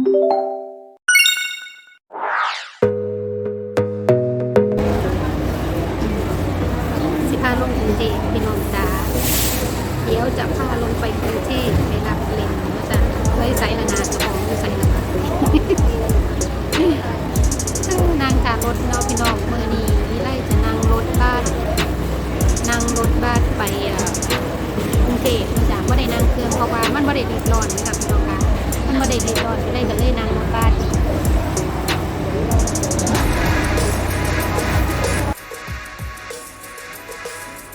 สิพาลงกรุงเทพพี่น้องจ๋าเดี๋ยวจะพาลงไปกรุงเทพไปรับเล่นนะจ๊ะไว้ใส่ละนาจะของอยู่ใส่ละนานั่งจากรถเนาะพี่น้องเมื่อนี้ไล่จะนั่งรถบ้านนั่งรถบ้านไปอ่อกรุงเทพนะจ๊ะไม่ได้นั่งเครื่องเพราะว่ามันไม่ได้รีบร้อนนะครับพี่น้องค่ะ มันไม่ได้รีบร้อนวิไลก็เลยนั่งรถบ้าน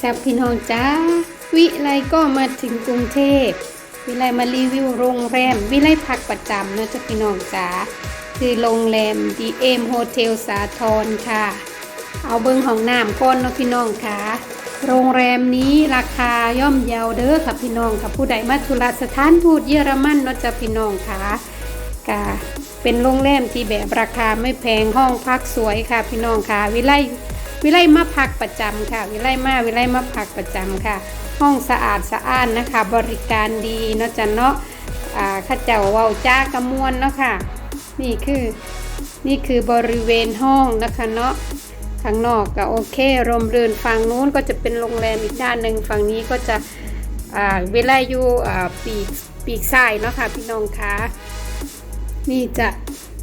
จับพี่น้องจ้า วิไลก็มาถึงกรุงเทพ วิไลมารีวิวโรงแรม วิไลพักประจำนะจ๊ะพี่น้องจ้า คือโรงแรม DM Hotel สาทรค่ะ เอาเบิ้งของน้ำก้อนเนาะพี่น้องค่ะ โรงแรมนี้ราคาย่อมเยาวเด้อค่ะพี่น้องค่ะผู้ใดมาธุรสถานทูตเยอรมันเนาะจ๊ะพี่น้องค่ะกะเป็นโรงแรมที่แบบราคาไม่แพงห้องพักสวยค่ะพี่น้องค่ะ วิไลวิไลมาพักประจำค่ะ วิไลมาวิไลมาพักประจำค่ะ ห้องสะอาดสะอ้านนะคะ บริการดีเนาะจ้ะเนาะอาข้าเจ้าเว้าจ้ากระมวลเนาะค่ะ นี่คือนี่คือบริเวณห้องนะคะเนาะ ข้างนอกก็โอเคร่มรื่นฝั่งนู้นก็จะเป็นโรงแรมอีกด้านหนึ่งฝั่งนี้ก็จะอ่าวิไลอยู่อ่าปีกปีกซ้ายเนาะค่ะพี่น้องคะนี่จะ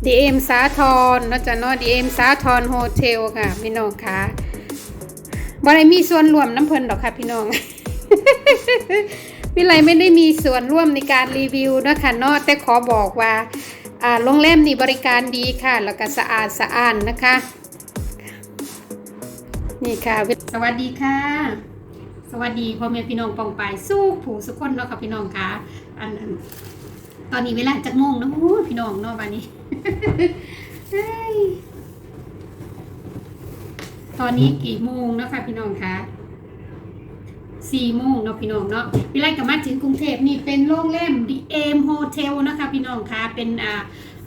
DM สาทรเนาะจ้ะเนาะ DM สาทรโฮเทลค่ะพี่น้องคะบ่ได้มีส่วนร่วมน้ำเพลินดอกค่ะพี่น้องวิไลไม่ได้มีส่วนร่วมในการรีวิวนะคะนาแต่ขอบอกว่าอ่าโรงแรมนี่บริการดีค่ะ แล้วก็สะอาดสะอ้านนะคะ นี่ค่ะ สวัสดีค่ะ สวัสดีพ่อแม่พี่น้องปองปายสู้ผู้สุกคนเนาะค่ะพี่น้องค่ะ อันอันตอนนี้เวลาจักโมงนะโอ้พี่น้องเนาะวันนี้ตอนนี้กี่โมงแล้วค่ะพี่น้องคะสี่โมงเนาะพี่น้องเนาะวิไลกลับมาถึงกรุงเทพนี่เป็นโรงแรมดีเอ็มโฮเทลนะคะพี่น้องคะเป็นอ่า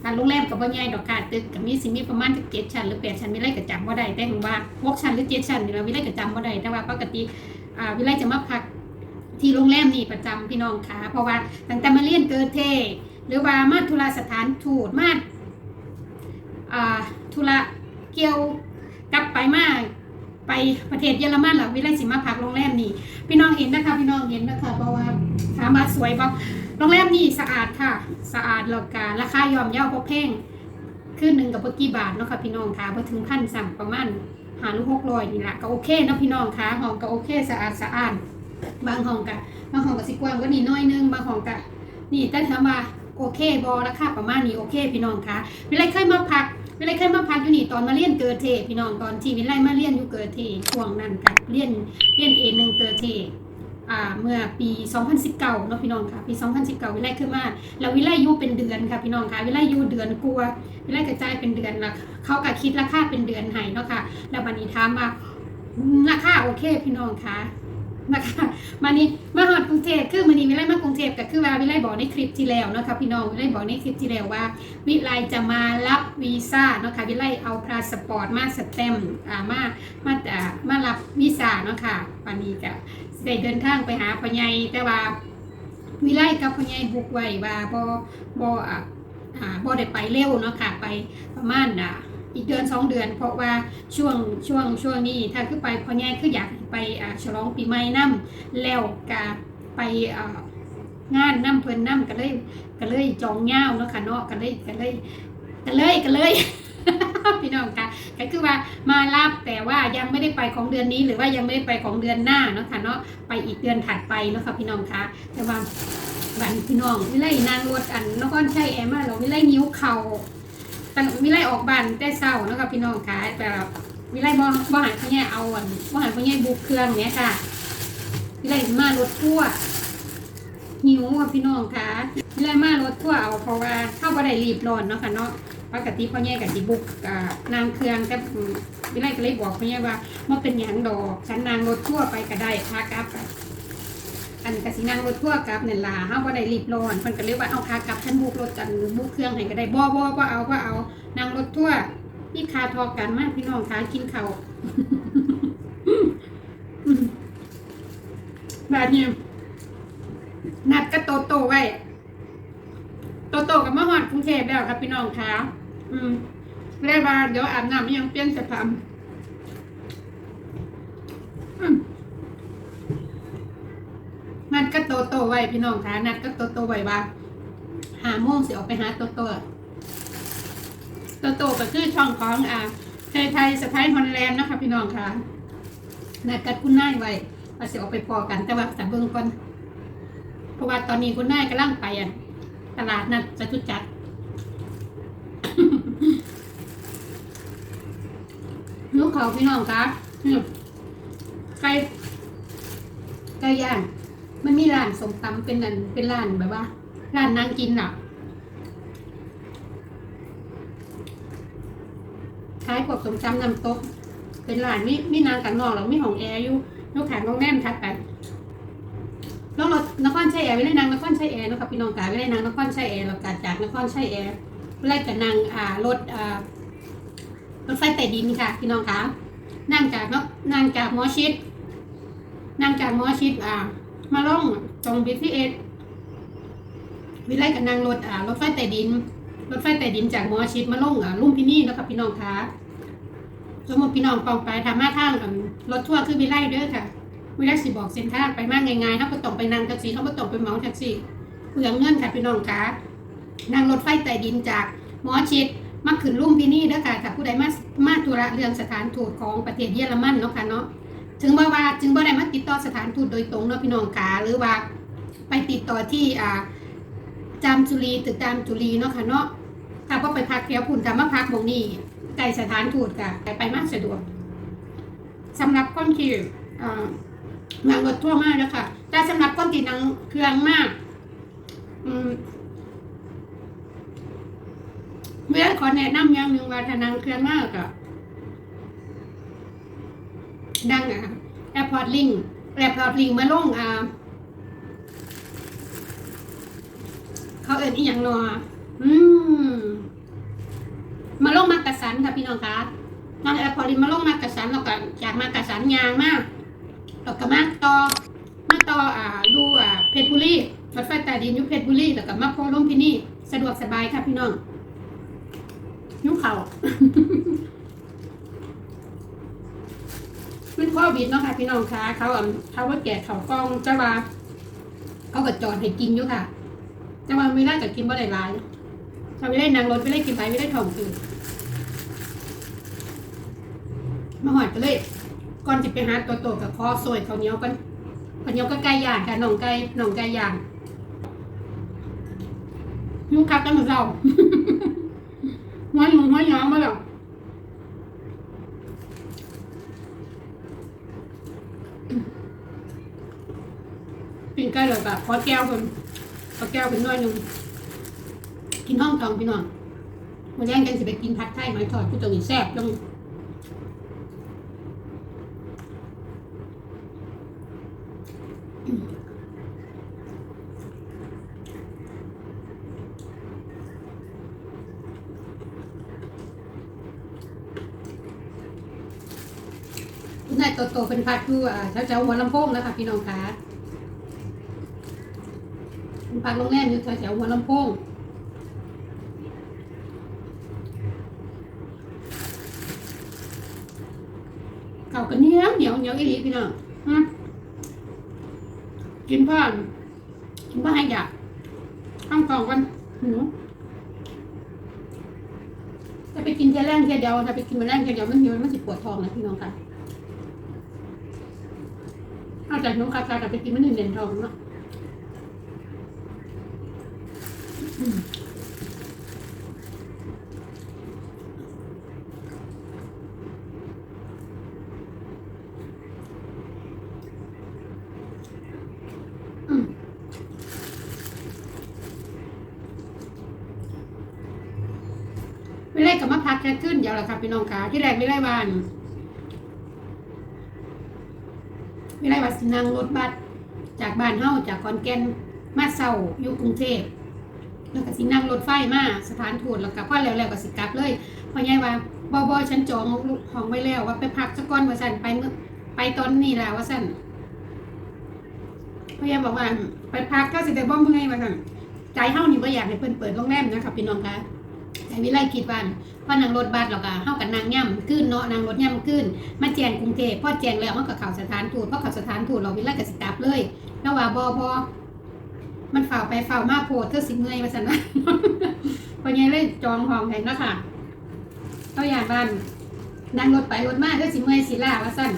การโรงแรมกับว่าใหญ่ดอกค่ะตึกกับมีสิมีประมาณเจ็ดชั้นหรือแปดชั้นวิไลก็จำว่าได้แต่ถึงว่าหกชั้นหรือเจ็ดชั้นนี่เราวิไลก็จำว่าได้แต่ว่าปกติอ่าวิไลจะมาพักที่โรงแรมนี่ประจำพี่น้องค่ะ เพราะว่าตั้งแต่มาเรียนเกิดเท หรือว่ามาธุระสถานทูตมาอ่าธุระเกี่ยวกลับไปมาไปประเทศเยอรมันหรอวิไลสิมาพักโรงแรมนี่พี่น้องเห็นนะคะพี่น้องเห็นนะคะเพราะว่าถามมาสวยบ่ โรงแรมนี่สะอาดค่ะ สะอาดแล้วก็ราคายอมเยาพอแพงคืนหนึ่งกับเมื่อกี่บาทเนาะค่ะพี่น้องค่ะพอถึงพันสั่งประมาณหาลูกหกร้อยนี่แหละก็โอเคเนาะพี่น้องค่ะห้องก็โอเคสะอาดสะอาดบางห้องก็บางห้องก็สิกว้างกว่านี้น้อยนึงบางห้องก็นี่แต่ถามว่าโอเคบอราคาประมาณนี้โอเคพี่น้องคะวิไลเคยมาพักวิไลเคยมาพักอยู่นี่ตอนมาเรียนเกิดเทพี่น้องตอนที่วิไลมาเรียนอยู่เกิดเทช่วงนั้นค่ะเรียนเรียนเอหนึ่งเกิดเท เมื่อปี 2019เนาะพี่น้องค่ะ ปี 2019 วิไลขึ้นมา แล้ววิไลยู่เป็นเดือนค่ะพี่น้องค่ะ วิไลยู่เดือนกลัว วิไลกระจายเป็นเดือนละเขาก็คิดราคาเป็นเดือนให้เนาะค่ะ แล้ววันนี้ถามว่าราคาโอเคพี่น้องค่ะ นะคะมานี่มาฮอดกรุงเทพคือมันนี้วิไลมากรุงเทพก็คือว่าวิไลบอกในคลิปที่แล้วเนาะค่ะพี่น้องวิไลบอกในคลิปที่แล้วว่า วิไลจะมารับวีซ่าเนาะค่ะวิไลเอาพาสปอร์ตมาสแตมป์อ่ามามาอ่ามารับวีซ่าเนาะค่ะวันนี้ก็ได้เดินทางไปหาพ่อใหญ่แต่ว่าวิไลกับพ่อใหญ่บุกไว้ว่าบ่บ่อ่าอ่าบ่ได้ไปเร็วเนาะค่ะไปประมาณอ่า อีกเดือนสองเดือน เพราะว่าช่วงช่วงช่วงนี้ถ้าคือไปพอใหญ่คืออยากไปฉลองปีใหม่นํแล้วก็ไปงานนํเพิ่นนํก็เลยก็เลยจองเงาวเนาะค่ะเนาะก็เลยก็เลยก็เลยก็เลยพี่น้องค่ะก็คือว่ามารับแต่ว่ายังไม่ได้ไปของเดือนนี้ หรือว่ายังไม่ได้ไปของเดือนหน้าเนาะค่ะเนาะไปอีกเดือนถัดไปเนาะค่ะพี่น้องค่ะแต่ว่าบันพี่น้องวิไลนางรถอันนครชัยแอมมาเราวิไลนิ้วเข่า ตั้งวิไลออกบ้านแต่เศร้านะคะพี่น้องค่ะแบบวิไลบ่บ่หันเขาเนี่เอาอันบ่หันเขาเนี่บุกเครื่องเนี้ยค่ะ วิไลมารถทั่วหิวค่ะพี่น้องค่ะเวลมารถทั่วเอาเพราะว่าเข้าบ่ได้รีบร้อนเนาะค่ะเนาะปกติพ่อแย่กับสิบุกอ่านางเครื่องแต่วิไลก็เลยบอกพ่อแย่ว่ามันเป็นหยังดอกฉันนางรถทั่วไปก็ได้พากลับ อันกสินางรถทั่วกลับเนี่ยล่ะเฮาบ่ได้รีบร้อนเพิ่นก็เลยว่าเอาพากลับฉันบุกรถจันบุกเครื่องให้ก็ได้บ่บ่บ่เอาบ่เอานางรถทั่วนี่คาทอกันมากพี่น้องค่ะกินข้าวแบบนี้นัดก็โตโตไว้โตโตกับมะฮอดกรุงเทพแล้วครับพี่น้องคะอืมเรียกว่าเดี๋ยวอาบน้ำยังเปลี่ยนสภาพอืมนัดก็โตโตไว้พี่น้องคะนัดก็โตโตไว้ว่าหาโมงสิออกไปหาโตโตโตโตก็คือช่องของอ่าไทยไทยสไปฮอนแลนด์นะคะพี่น้องคะนัดกัดคุณนายไว้ว่าสิออกไปพอกันแต่ว่าแต่เบิ่งก่อนเพราะว่าตอนนี้คุณนายกำลังไปอะตลาดนัดจตุจักรลูกเขาพี่น้องคะไก่ไก่ย่าง มันมีร้านสมตำเป็นนันเป็นร้านแบบว่าร้านนั่งกินอะขายพวกสมตำน้ำตก เป็นร้านมีมีนางกันนอกแล้วมีของแอร์อยู่ลูกขายโรงแรมทัดไปแล้วรถนครชัยแอร์ไม่ได้นางนครชัยแอร์นะครับพี่น้องกาไม่ได้นางนครชัยแอร์เรากาจากนครชัยแอร์ไล่กับนางอ่ารถอ่ารถไฟใต้ดินค่ะ พี่น้องคะนั่งจากนนั่งจากมอชิดนั่งจากมอชิดอ่า มาล่องตรงบีทีเอสวิไลกับนางรถอ่ารถไฟใต้ดิน รถไฟใต้ดินจากหมอชิดมาล่องอ่าลุ่มพินี่นะครับพี่น้องคะสมมติพี่น้องปองไปทำมาทางรถทัวร์คือวิไลเด้อค่ะวิไลสิบอกเส้นทางไปมากง่ายๆเขาก็ต้องไปนั่งแท็กซี่เขาก็ต้องไปเหมาแท็กซี่เปลืองเงินค่ะพี่น้องคะนั่งรถไฟใต้ดินจากหมอชิดมาขึ้นลุ่มพินี่เด้อค่ะถ้าผู้ใดมามาธุระเรื่องสถานทูตของประเทศเยอรมันเนาะค่ะเนาะ ถึงว่าว่าจึงบ่ได้มาติดต่อสถานทูตโดยตรงเนาะพี่น้องขาหรือว่าไปติดต่อที่อ่าจามจุรีตึกจามจุรีเนาะค่ะเนาะถ้าว่าไปพักแถวพุ่นถ้ามาพักบงนี้ใกล้สถานทูตก็ไปมากสะดวกสำหรับคนที่อ่านั่งรถทั่วมากแล้วค่ะแต่สำหรับคนที่นั่งเครื่องมากอืมเมื่อขอแนะนำอย่างหนึ่งว่าถ้านั่งเครื่องมากก็ ดังอะแอร์พอร์ตลิงแอร์พอร์ตลิงมาลงอ่าเขาเอินอีหยังนออืมมาลงมากระสันค่ะพี่น้องคะนั่งแอร์พอร์ตลิงมาลงมากระสันแล้วก็จากมากระสันยางมากแล้วก็มาต่อมาต่ออ่าดูอ่าเพชรบุรีรถไฟใต้ดินยู่เพชรบุรีแล้วก็มาโพลงที่นี่ สะดวกสบายค่ะพี่น้องยุคเขา เป็นข้อบิดเนาะค่ะพี่น้องคะเขาอะเขาว่าแก่เขากล้องจะว่าเขาก็จอดให้กินอยู่ค่ะจะว่าไม่ได้ก็กินบ่ได้หลายถ้าไม่ได้นางรถไม่ได้กินไปไม่ได้ถ่องตื่นมาหอยก็เลยก่อนจะไปหาตัวโตกับคอซอยเขาเนียวกันเขาเนียวก็ไก่ย่างค่ะหนองไก่หนองไก่ย่างนุ่งคักกันเหมือนเราหัวหนุ่มหัวหยองมาแล้ว ปิ่งไก่เลยแบบขอแก้วคนขอแก้วเป็นน้อยหนึ่งกินห้องทองพี่น้องมาแย่งกันสิไปกินผัดไทยไหมทอดผู้ตรงนี้แซ่บลง นายโตๆเป็นผัดดูอ่าแถวๆหัวลำโพงแล้วค่ะพี่น้องคะเป็นพักโรงแรมอยู่แถวๆหัวลำโพงเก่ากันเนี้ยเหนียวเหนียวอีหลีพี่น้องกินเพ่อนกินพ่อให้อยากข้างกล่องกันหนูถ้าไปกินเทียแรงเทียเดียวถ้าไปกินมาแรงเทียเดียวมันหิวมันสิปวดท้องนะพี่น้องค่ะเอา จากหนูคาคากับไปกินมันหนึ่งเด่นท้องเนาะอืมไม่ได้กลับมาพักแค่ขึ้นเดียวละครับพี่น้องคะที่แรกไม่ได้วานไม่ได้ว่าสิ นั่งรถบัสจากบ้านเฮาจากขอนแก่นมาเศร้าอยู่กรุงเทพแล้วก็สินั่งรถไฟมาสถานทูตแล้วก็พอแล้วแล้วก็สิกลับเลยเพราะไงว่าบอบอฉันจองห้องไว้แล้วว่าไปพักสักก้อนว่าสั่นไปเมื่อไปตอนนี้แล้วว่าสั่นพยายามบอกว่าไปพักก็สิได้บ่เมื่อยมาสั่นใจเฮานี่บ่อยากให้เพิ่นเปิดโรงแรมนะคะพี่น้องคะ แต่วิไลคิดว่าพอนั่งรถบัสแล้วก็เฮากับนางย่ำขึ้นเนาะนางรถย่ำขึ้นมาแจงกรุงเทพพอแจงแล้วมันก็เข้าสถานทูตพอข้าวสถานทูตเราวิไลก็สิกลับเลยแล้วว่าบ่บ่มันฝ่าวไปฝ่าวมาโพดเธอสิเมื่อยว่าซั่นว่าพอไงเลยจองห้องให้เนาะค่ะก็อย่างบ้านนั่งรถไปรถมาเธอสิเมื่อยสิล้าว่าซั่น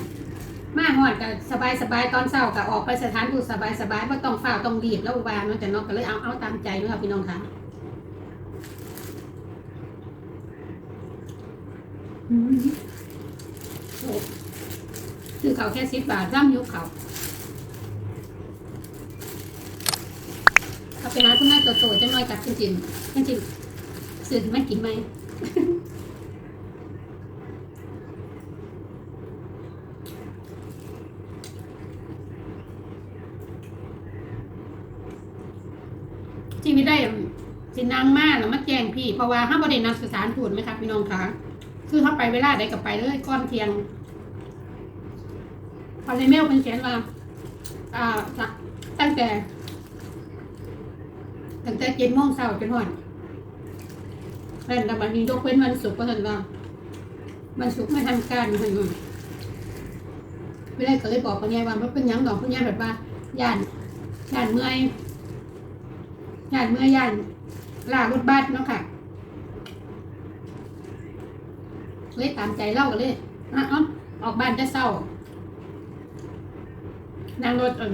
มาหอดก็สบายสบายตอนเช้าก็ออกไปสถานทูตสบายสบายๆไม่ต้องฝ้าวต้องรีบแล้ววางเนาะแต่เนอกก็เลยเอาเอาตามใจเนาะค่ะพี่น้องค่ะอืมโอ้ คือเขาแค่สิบบาทร่ำยกเขาเขาไปหาคุณแม่โตๆจะน้อยกับจริงๆจริงสื่อไม่กินไหมชีวิตได้สินางมากแล้วมาแจ้งพี่ เพราะว่าห้าประเด็นนำสถานทูตไหมครับพี่น้องคะ คือเขาไปเวลาใดก็ไปเลยก้อนเทียงพอในเมลเป็นเขียนว่าอ่าตั้งแต่ ตั้งแต่เจ็ดโมงเช้าจนหอดเล่นแต่บันนี้ยกเว้นวันศุกร์ก็เห็นว่าวันศุกร์ไม่ทำการอยู่เห็นไม่ได้ก็เลยบอกปัญญาว่ามันเป็นยังดอกปัญญาแบบว่าย่านย่านเมื่อยย่านเมื่อย่านลารถบัสเนาะค่ะ เลยตามใจเล่ากันเลยอะอ๋อออกบ้านจะเศร้านั่งรถเอิ่ม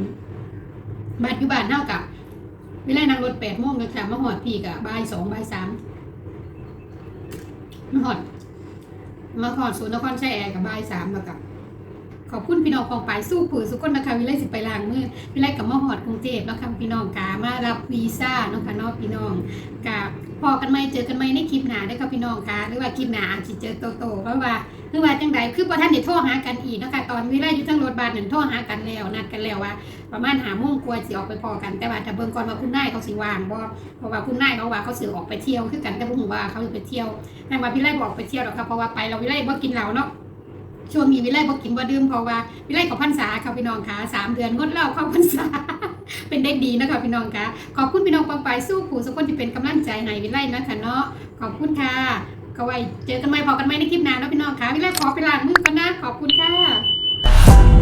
บ้านอยู่บ้านเท่ากับเวลานั่งรถแปดโมงเลยค่ะมาหอดพี่กับบ่ายสองบ่ายสามมาหอดมาหอดศูนย์นครชัยแอร์กับบ่ายสามมากับขอบคุณพี่น้องของไปสู้ผือสุกคนนะคะวิไลสิไปลางมือวิไลกับมหอดกรุงเทพนะค่ะพี่น้องกามารับวีซ่านะค่ะเนาะพี่น้องกา พอกันไหมเจอกันไหมในคลิปหน้าได้ค่ะพี่น้องค่ะหรือว่าคลิปหน้าอาจจะเจอโตโตๆเพราะว่าหรือว่าจังใดคือพอท่านเดี๋ยวโทรหากันอีกนะคะตอนวิไลอยู่ทั้งรถบัสหนั่นโทรหากันแล้วนัดกันแล้วว่าประมาณหาโมงกลัวสิออกไปพอกันแต่ว่าถ้าเบิ่งก่อนว่าคุณนายเขาสิว่างบ่เพราะว่าคุณนายเขาว่าเขาสิอออกไปเที่ยวคือกันแต่บ่ฮู้ว่าเขาสิไปเที่ยวแต่ว่าวิไลบอกไปเที่ยวหรอกค่ะเพราะว่าไปเราวิไลบ่กินเหล้าเนาะช่วงนี้วิไลบอกกินบ่ดื่มเพราะว่าวิไลกับพรรษาค่ะพี่น้องค่ะสามเดือนงดเหล้าเข้าพรรษา เป็นเด็กดีนะคะพี่น้องคะขอบคุณพี่น้องปองไปสู้ผู้สุกคนที่เป็นกำลังใจให้วิไลนะคะเนาะขอบคุณค่ะก็ไว้เจอกันใหม่พอกันใหม่ในคลิปหน้าเนาะพี่น้องคะวิไลขอไปล้างมือกันนะขอบคุณค่ะ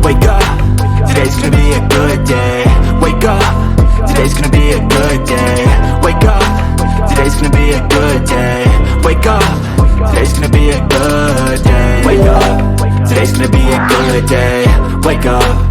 Wake up, today's gonna be a good day. Wake up, today's gonna be a good day. Wake up, today's gonna be a good day. Wake up, today's gonna be a good day. Wake up, today's gonna be a good day. Wake up,